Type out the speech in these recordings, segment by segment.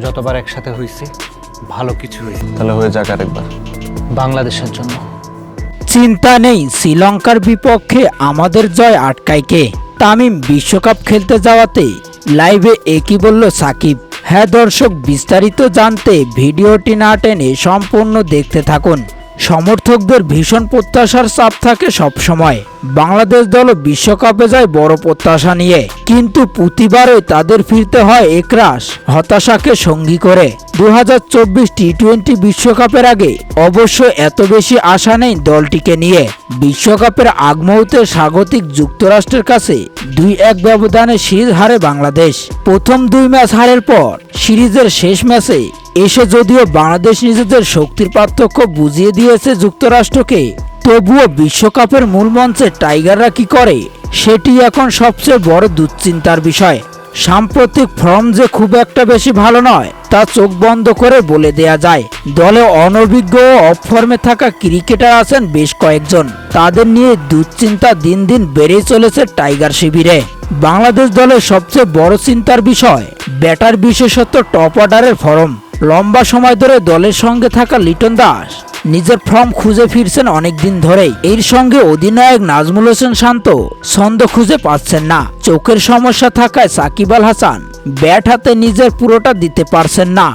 যতবার একসাথে হয়েছি ভালো কিছু হয়েছে তাহলে হয়ে যাক আরেকবার। বাংলাদেশের জন্য। চিন্তা নেই শ্রীলঙ্কার বিপক্ষে আমাদের জয় আটকায় কে? তামিম বিশ্বকাপ খেলতে যাওয়াতে লাইভে একই বলল সাকিব। হ্যাঁ দর্শক বিস্তারিত জানতে ভিডিওটি না টেনে সম্পূর্ণ দেখতে থাকুন। সমর্থকদের ভীষণ প্রত্যাশার চাপ থাকে সবসময় বাংলাদেশ দলও বিশ্বকাপে যায় বড় প্রত্যাশা নিয়ে। কিন্তু প্রতিবারই তাদের ফিরতে হয় একরাশ হতাশাকে সঙ্গী করে। দু হাজার চব্বিশ টি টোয়েন্টি বিশ্বকাপের আগে অবশ্য এত বেশি আশা নেই দলটিকে নিয়ে। বিশ্বকাপের আগ মুহূর্তে স্বাগতিক যুক্তরাষ্ট্রের কাছে দুই এক ব্যবধানে সিরিজ হারে বাংলাদেশ। প্রথম দুই ম্যাচ হারের পর সিরিজের শেষ ম্যাচে এসে যদিও বাংলাদেশ নিজেদের শক্তির পার্থক্য বুঝিয়ে দিয়েছে যুক্তরাষ্ট্রকে, তবুও বিশ্বকাপের মূল মঞ্চে টাইগাররা কি করে, সেটি এখন সবচেয়ে বড় দুশ্চিন্তার বিষয়। সাম্প্রতিক ফর্ম যে খুব একটা বেশি ভালো নয়, তা চোখ বন্ধ করে বলে দেয়া যায়। দলে অনভিজ্ঞ ও অফ ফর্মে থাকা ক্রিকেটার আছেন বেশ কয়েকজন। তাদের নিয়ে দুশ্চিন্তা দিন দিন বেড়েই চলেছে টাইগার শিবিরে। বাংলাদেশ দলের সবচেয়ে বড় চিন্তার বিষয়, ব্যাটার বিশেষত টপ অর্ডারের ফর্ম। লম্বা সময় ধরে দলের সঙ্গে থাকা লিটন দাস নিজের ফর্ম খুঁজে ফিরছেন অনেকদিন ধরেই। এর সঙ্গে অধিনায়ক নাজমুল হোসেন শান্ত ছন্দ খুঁজে পাচ্ছেন না। চোখের সমস্যা থাকায় সাকিব আল হাসান ব্যাট হাতে নিজের পুরোটা দিতে পারছেন না।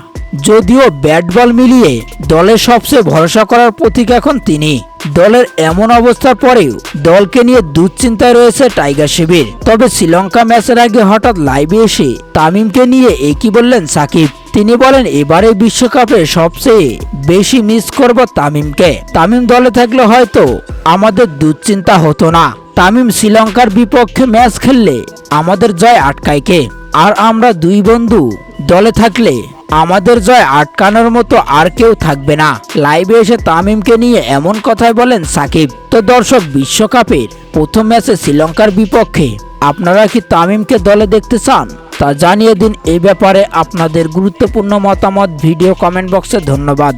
যদিও ব্যাট বল মিলিয়ে দলের সবচেয়ে ভরসা করার প্রতীক এখন তিনি। দলের এমন অবস্থার পরেও দলকে নিয়ে দুশ্চিন্তায় রয়েছে টাইগার শিবির। তবে শ্রীলঙ্কা ম্যাচের আগে হঠাৎ লাইভে এসে তামিমকে নিয়ে একই বললেন সাকিব? তিনি বলেন, এবারে বিশ্বকাপে সবচেয়ে বেশি মিস করব তামিমকে। তামিম দলে থাকলে হয়তো আমাদের দুশ্চিন্তা হতো না। তামিম শ্রীলঙ্কার বিপক্ষে ম্যাচ খেললে আমাদের জয় আটকায় কে? আর আমরা দুই বন্ধু দলে থাকলে আমাদের জয় আটকানোর মতো আর কেউ থাকবে না। লাইভে এসে তামিমকে নিয়ে এমন কথাই বলেন সাকিব। তো দর্শক, বিশ্বকাপের প্রথম ম্যাচে শ্রীলঙ্কার বিপক্ষে আপনারা কি তামিমকে দলে দেখতে চান? তা জানিয়ে দিন এই ব্যাপারে আপনাদের গুরুত্বপূর্ণ মতামত। ভিডিও কমেন্ট বক্সে ধন্যবাদ।